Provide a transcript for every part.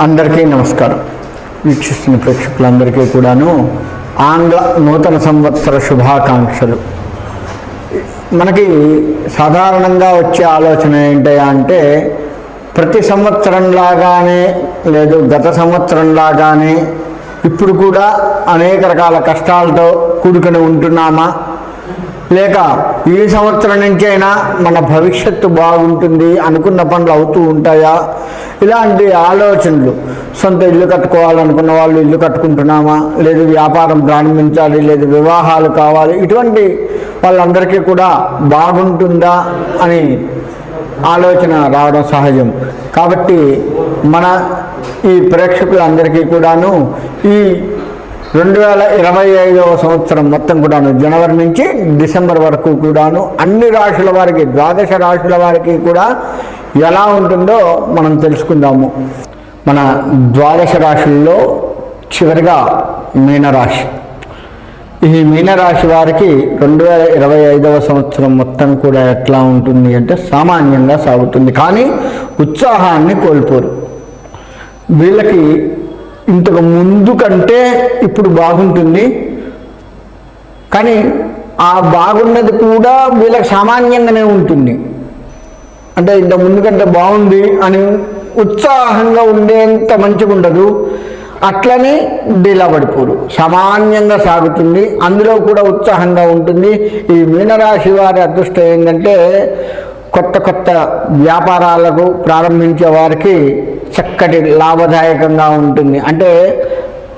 అందరికీ నమస్కారం. వీక్షిస్తున్న ప్రేక్షకులందరికీ కూడాను ఆంగ్ల నూతన సంవత్సర శుభాకాంక్షలు. మనకి సాధారణంగా వచ్చే ఆలోచన ఏంటి అంటే ప్రతి సంవత్సరం లాగానే లేదు గత సంవత్సరం లాగానే ఇప్పుడు కూడా అనేక రకాల కష్టాలతో కూడుకుని ఉంటున్నామా? లేక ఈ సంవత్సరం నుంచైనా మన భవిష్యత్తు బాగుంటుంది అనుకున్న పనులు అవుతూ ఉంటాయా? ఇలాంటి ఆలోచనలు. సొంత ఇల్లు కట్టుకోవాలనుకున్న వాళ్ళు ఇల్లు కట్టుకుంటున్నామా? లేదు వ్యాపారం ప్రారంభించాలి లేదు వివాహాలు కావాలి. ఇటువంటి వాళ్ళందరికీ కూడా బాగుంటుందా అని ఆలోచన రావడం సహజం. కాబట్టి మన ఈ ప్రేక్షకులందరికీ కూడాను ఈ రెండు వేల ఇరవై ఐదవ సంవత్సరం మొత్తం కూడాను జనవరి నుంచి డిసెంబర్ వరకు కూడాను అన్ని రాశుల వారికి ద్వాదశ రాశుల వారికి కూడా ఎలా ఉంటుందో మనం తెలుసుకుందాము. మన ద్వాదశ రాశుల్లో చివరిగా మీనరాశి. ఈ మీనరాశి వారికి రెండు వేల ఇరవై ఐదవ సంవత్సరం మొత్తం కూడా ఎట్లా ఉంటుంది అంటే సామాన్యంగా సాగుతుంది. కానీ ఉత్సాహాన్ని కోల్పోరు. వీళ్ళకి ఇంతకు ముందు కంటే ఇప్పుడు బాగుంటుంది. కానీ ఆ బాగున్నది కూడా వీళ్ళకి సామాన్యంగానే ఉంటుంది. అంటే ఇంత ముందు కంటే బాగుంది అని ఉత్సాహంగా ఉండేంత మంచిగా ఉండదు. అట్లనే డీలా పడిపోరు సామాన్యంగా సాగుతుంది. అందులో కూడా ఉత్సాహంగా ఉంటుంది. ఈ మీనరాశి వారి అదృష్టం ఏంటంటే కొత్త కొత్త వ్యాపారాలకు ప్రారంభించే వారికి చక్కటి లాభదాయకంగా ఉంటుంది. అంటే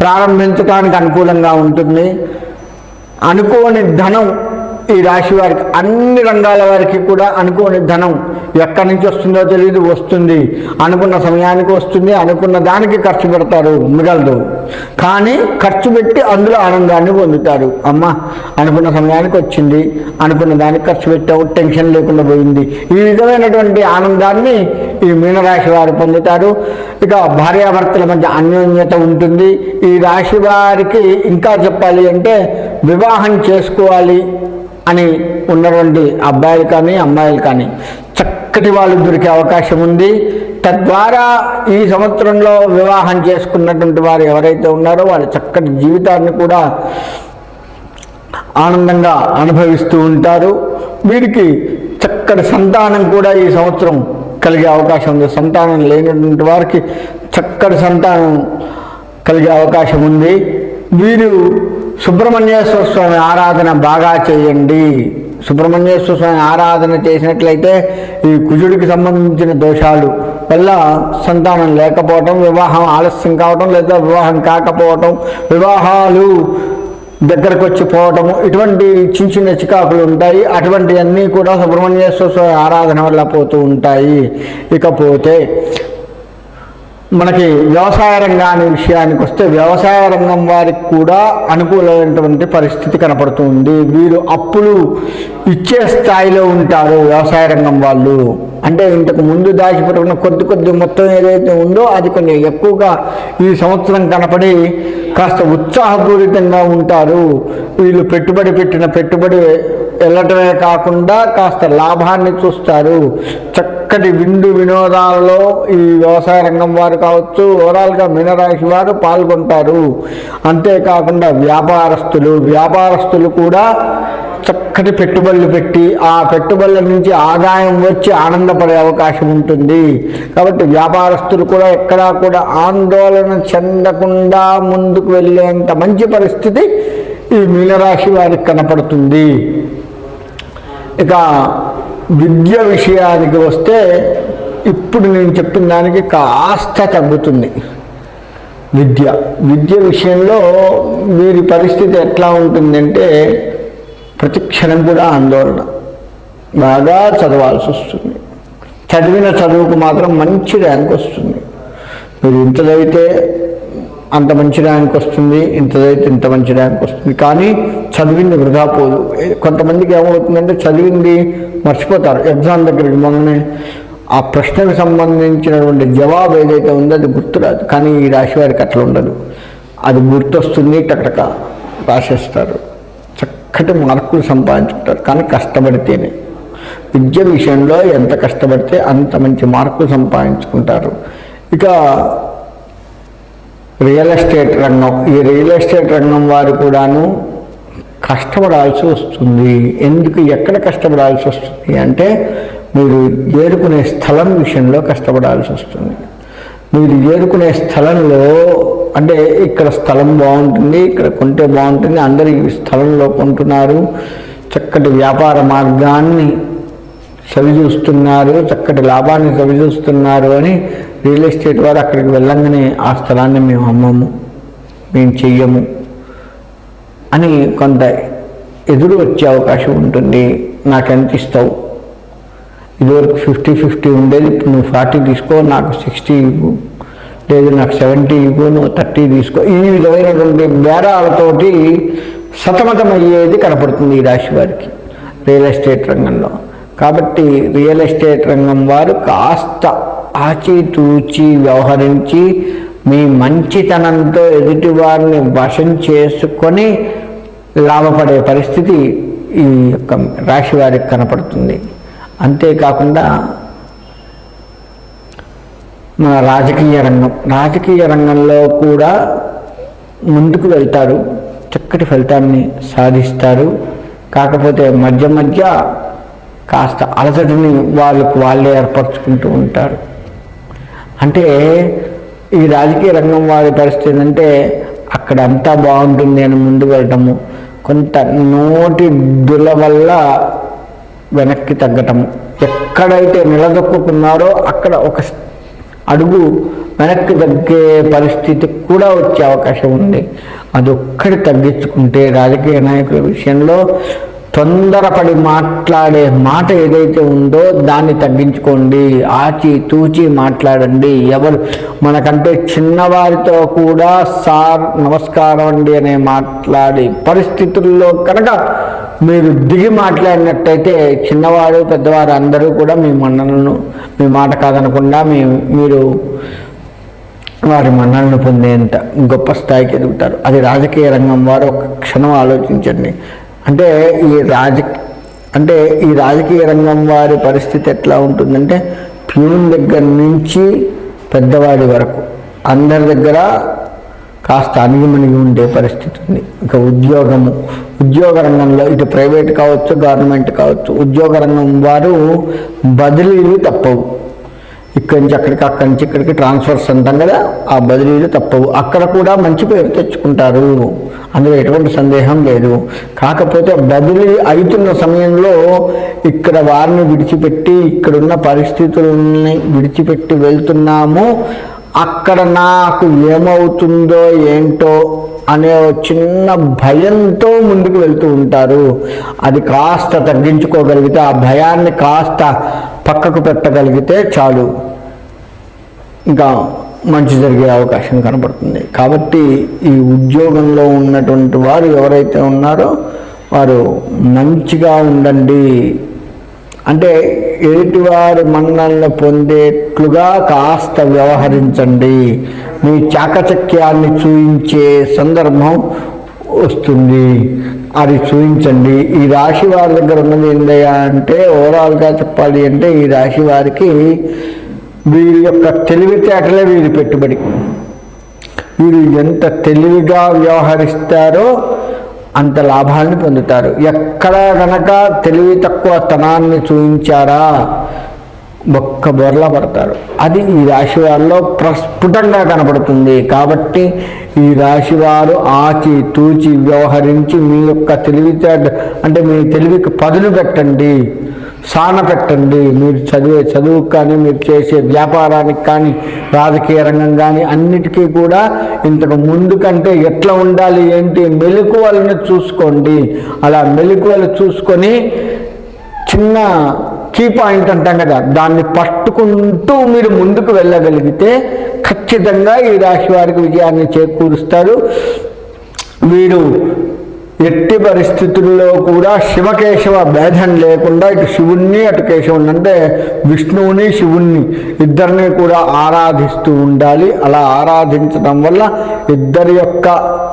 ప్రారంభించడానికి అనుకూలంగా ఉంటుంది. అనుకోని ధనం ఈ రాశి వారికి అన్ని రంగాల వారికి కూడా అనుకోని ధనం ఎక్కడి నుంచి వస్తుందో తెలియదు వస్తుంది. అనుకున్న సమయానికి వస్తుంది అనుకున్న దానికి ఖర్చు పెడతారు మిగలదు. కానీ ఖర్చు పెట్టి అందులో ఆనందాన్ని పొందుతారు. అమ్మ అనుకున్న సమయానికి వచ్చింది. అనుకున్న దానికి ఖర్చు పెట్టావు టెన్షన్ లేకుండా పోయింది. ఈ విధమైనటువంటి ఆనందాన్ని ఈ మీనరాశి వారు పొందుతారు. ఇక భార్యాభర్తల మధ్య అన్యోన్యత ఉంటుంది. ఈ రాశి వారికి ఇంకా చెప్పాలి అంటే వివాహం చేసుకోవాలి అని ఉన్నటువంటి అబ్బాయిలు కానీ అమ్మాయిలు కానీ చక్కటి వాళ్ళు దొరికే అవకాశం ఉంది. తద్వారా ఈ సంవత్సరంలో వివాహం చేసుకున్నటువంటి వారు ఎవరైతే ఉన్నారో వాళ్ళ చక్కటి జీవితాన్ని కూడా ఆనందంగా అనుభవిస్తూ ఉంటారు. వీరికి చక్కటి సంతానం కూడా ఈ సంవత్సరం కలిగే అవకాశం ఉంది. సంతానం లేనటువంటి వారికి చక్కటి సంతానం కలిగే అవకాశం ఉంది. వీరు సుబ్రహ్మణ్యేశ్వర స్వామి ఆరాధన బాగా చేయండి. సుబ్రహ్మణ్యేశ్వర స్వామి ఆరాధన చేసినట్లయితే ఈ కుజుడికి సంబంధించిన దోషాలు పిల్ల సంతానం లేకపోవటం వివాహం ఆలస్యం కావటం లేదా వివాహం కాకపోవటం వివాహాలు దగ్గరకు వచ్చి పోవటము ఇటువంటి చిన్న చిన్న చికాకులు ఉంటాయి. అటువంటివన్నీ కూడా సుబ్రహ్మణ్యేశ్వర స్వామి ఆరాధన వల్ల పోతూ ఉంటాయి. ఇకపోతే మనకి వ్యవసాయ రంగాన్ని విషయానికి వస్తే వ్యవసాయ రంగం వారికి కూడా అనుకూలమైనటువంటి పరిస్థితి కనపడుతుంది. వీరు అప్పులు ఇచ్చే స్థాయిలో ఉంటారు వ్యవసాయ రంగం వాళ్ళు. అంటే ఇంతకు ముందు దాచిపెట్టుకున్న కొద్ది కొద్ది మొత్తం ఏదైతే ఉందో అది కొంచెం ఎక్కువగా ఈ సంవత్సరం కనపడి కాస్త ఉత్సాహపూరితంగా ఉంటారు. వీళ్ళు పెట్టుబడి పెట్టిన పెట్టుబడి వెళ్ళటమే కాకుండా కాస్త లాభాన్ని చూస్తారు. చక్క చక్కటి విందు వినోదాలలో ఈ వ్యవసాయ రంగం వారు కావచ్చు ఓవరాల్గా మీనరాశి వారు పాల్గొంటారు. అంతేకాకుండా వ్యాపారస్తులు వ్యాపారస్తులు కూడా చక్కటి పెట్టుబడులు పెట్టి ఆ పెట్టుబడుల నుంచి ఆదాయం వచ్చి ఆనందపడే అవకాశం ఉంటుంది. కాబట్టి వ్యాపారస్తులు కూడా ఎక్కడా కూడా ఆందోళన చెందకుండా ముందుకు వెళ్ళేంత మంచి పరిస్థితి ఈ మీనరాశి వారికి కనపడుతుంది. ఇక విద్య విషయానికి వస్తే ఇప్పుడు నేను చెప్పిన దానికి కాస్త తగ్గుతుంది. విద్య. విద్య విషయంలో వీరి పరిస్థితి ఎట్లా ఉంటుందంటే ప్రతి క్షణం కూడా ఆందోళన. బాగా చదవాల్సి వస్తుంది. చదివిన చదువుకు మాత్రం మంచి ర్యాంక్ వస్తుంది. మీరు ఇంత చదివితే అంత మంచి ర్యాంక్ వస్తుంది ఇంతదైతే ఇంత మంచి ర్యాంక్ వస్తుంది. కానీ చదివింది వృధా పోదు. కొంతమందికి ఏమవుతుందంటే చదివింది మర్చిపోతారు. ఎగ్జామ్ దగ్గరికి మొన్ననే ఆ ప్రశ్నకు సంబంధించినటువంటి జవాబు ఏదైతే ఉందో అది గుర్తురాదు. కానీ ఈ రాశి వారికి అట్లా ఉండదు. అది గుర్తొస్తుంది టకటక రాసేస్తారు. చక్కటి మార్కులు సంపాదించుకుంటారు. కానీ కష్టపడితేనే. విద్య విషయంలో ఎంత కష్టపడితే అంత మంచి మార్కులు సంపాదించుకుంటారు. ఇక రియల్ ఎస్టేట్ రంగం. ఈ రియల్ ఎస్టేట్ రంగం వారు కూడాను కష్టపడాల్సి వస్తుంది. ఎందుకు ఎక్కడ కష్టపడాల్సి వస్తుంది అంటే మీరు ఏరుకునే స్థలం విషయంలో కష్టపడాల్సి వస్తుంది. మీరు ఏరుకునే స్థలంలో అంటే ఇక్కడ స్థలం బాగుంటుంది ఇక్కడ కొంటే బాగుంటుంది అందరూ ఈ స్థలంలో కొంటున్నారు చక్కటి వ్యాపార మార్గాన్ని సవిచూస్తున్నారు చక్కటి లాభాన్ని సవిచూస్తున్నారు అని రియల్ ఎస్టేట్ వారు అక్కడికి వెళ్ళంగానే ఆ స్థలాన్ని మేము అమ్మము మేము చెయ్యము అని కొంత ఎదురు వచ్చే అవకాశం ఉంటుంది. నాకెంత ఇస్తావు? ఇదివరకు ఫిఫ్టీ ఫిఫ్టీ ఉండేది ఇప్పుడు నువ్వు ఫార్టీ తీసుకో నాకు సిక్స్టీ ఇవ్వు. లేదు నాకు సెవెంటీ ఇవ్వు నువ్వు థర్టీ తీసుకో. ఈ విధమైనటువంటి బేరాలతోటి సతమతమయ్యేది కనపడుతుంది ఈ రాశి వారికి రియల్ ఎస్టేట్ రంగంలో. కాబట్టి రియల్ ఎస్టేట్ రంగం వారు కాస్త ఆచితూచి వ్యవహరించి మీ మంచితనంతో ఎదుటివారిని వశం చేసుకొని లాభపడే పరిస్థితి ఈ యొక్క రాశి వారికి కనపడుతుంది. అంతేకాకుండా మన రాజకీయ రంగం రాజకీయ రంగంలో కూడా ముందుకు వెళ్తారు చక్కటి ఫలితాన్ని సాధిస్తారు. కాకపోతే మధ్య మధ్య కాస్త అలసటని వాళ్ళకు వాళ్ళే ఏర్పరచుకుంటూ ఉంటారు. అంటే ఈ రాజకీయ రంగం వారి పరిస్థితి అంటే అక్కడ అంతా బాగుంటుంది అని ముందు వెళ్ళటము కొంత నోటి దుల వల్ల వెనక్కి తగ్గటము. ఎక్కడైతే నిలదొక్కున్నారో అక్కడ ఒక అడుగు వెనక్కి తగ్గే పరిస్థితి కూడా వచ్చే అవకాశం ఉంది. అదొక్కడి తగ్గించుకుంటే రాజకీయ నాయకుల విషయంలో తొందరపడి మాట్లాడే మాట ఏదైతే ఉందో దాన్ని తగ్గించుకోండి. ఆచి తూచి మాట్లాడండి. ఎవరు మనకంటే చిన్నవారితో కూడా సార్ నమస్కారం అండి అనే మాట్లాడే పరిస్థితుల్లో కనుక మీరు దిగి మాట్లాడినట్టయితే చిన్నవారు పెద్దవారు అందరూ కూడా మీ మన్నలను మీ మాట కాదనకుండా మీ మీరు వారి మన్నలను పొందేంత గొప్ప స్థాయికి ఎదుగుతారు. అది రాజకీయ రంగం వారు ఒక క్షణం ఆలోచించండి. అంటే ఈ రాజ అంటే ఈ రాజకీయ రంగం వారి పరిస్థితి ఎట్లా ఉంటుందంటే ప్యూన్ దగ్గర నుంచి పెద్దవాడి వరకు అందరి దగ్గర కాస్త అణిగిమణిగి ఉండే పరిస్థితి ఉంది. ఇక ఉద్యోగము ఉద్యోగ రంగంలో ఇటు ప్రైవేట్ కావచ్చు గవర్నమెంట్ కావచ్చు ఉద్యోగ రంగం వారు బదిలీలు తప్పవు. ఇక్కడి నుంచి అక్కడికి అక్కడి నుంచి ఇక్కడికి ట్రాన్స్ఫర్స్ అంటాం కదా ఆ బదిలీలు తప్పవు. అక్కడ కూడా మంచి పేరు తెచ్చుకుంటారు. అందులో ఎటువంటి సందేహం లేదు. కాకపోతే బదిలీ అవుతున్న సమయంలో ఇక్కడ వారిని విడిచిపెట్టి ఇక్కడున్న పరిస్థితులని విడిచిపెట్టి వెళ్తున్నాము. అక్కడ నాకు ఏమవుతుందో ఏంటో అనే చిన్న భయంతో ముందుకు వెళ్తూ ఉంటారు. అది కాస్త తగ్గించుకోగలిగితే ఆ భయాన్ని కాస్త పక్కకు పెట్టగలిగితే చాలు. ఇంకా మంచి జరిగే అవకాశం కనబడుతుంది. కాబట్టి ఈ ఉద్యోగంలో ఉన్నటువంటి వారు ఎవరైతే ఉన్నారో వారు మంచిగా ఉండండి. అంటే ఎదుటివారి మన్నలను పొందేట్లుగా కాస్త వ్యవహరించండి. మీ చాకచక్యాన్ని చూయించే సందర్భం వస్తుంది. అది చూపించండి. ఈ రాశి వారి దగ్గర ఉన్నది ఏందయ్యా అంటే ఓవరాల్గా చెప్పాలి అంటే ఈ రాశి వారికి వీరి యొక్క తెలివితేటలే వీరి పెట్టుబడి. వీరు ఎంత తెలివిగా వ్యవహరిస్తారో అంత లాభాన్ని పొందుతారు. ఎక్కడ గనక తెలివి తక్కువ తనాన్ని చూపించారా? ఒక్క బొర్ల పడతారు. అది ఈ రాశి వారిలో ప్రస్ఫుటంగా కనపడుతుంది కాబట్టి ఈ రాశి వారు ఆచి తూచి వ్యవహరించి మీ యొక్క తెలివితేట అంటే మీ తెలివికి పదులు పెట్టండి సాన పెట్టండి. మీరు చదివే చదువుకు కానీ మీరు చేసే వ్యాపారానికి కానీ రాజకీయ రంగం కానీ అన్నిటికీ కూడా ఇంతకు ముందు కంటే ఎట్లా ఉండాలి ఏంటి మెలకువలను చూసుకోండి. అలా మెలకువలు చూసుకొని చిన్న కీ పాయింట్ అంటాం కదా దాన్ని పట్టుకుంటూ మీరు ముందుకు వెళ్ళగలిగితే ఖచ్చితంగా ఈ రాశి వారికి విజయాన్ని చేకూరుస్తారు. వీరు ఎట్టి పరిస్థితుల్లో కూడా శివకేశవ భేదం లేకుండా ఇటు శివుణ్ణి అటు కేశవుని అంటే విష్ణువుని శివుణ్ణి ఇద్దరిని కూడా ఆరాధిస్తూ ఉండాలి. అలా ఆరాధించడం వల్ల ఇద్దరి యొక్క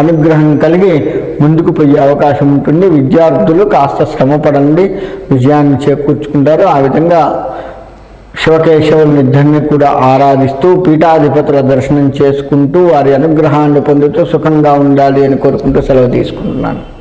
అనుగ్రహం కలిగి ముందుకు పోయే అవకాశం ఉంటుంది. విద్యార్థులు కాస్త శ్రమపడండి. విజయాన్ని చేకూర్చుకుంటారు. ఆ విధంగా శివకేశవుని ఇద్దరిని కూడా ఆరాధిస్తూ పీఠాధిపతుల దర్శనం చేసుకుంటూ వారి అనుగ్రహాన్ని పొందుతూ సుఖంగా ఉండాలి అని కోరుకుంటూ సెలవు తీసుకుంటున్నాను.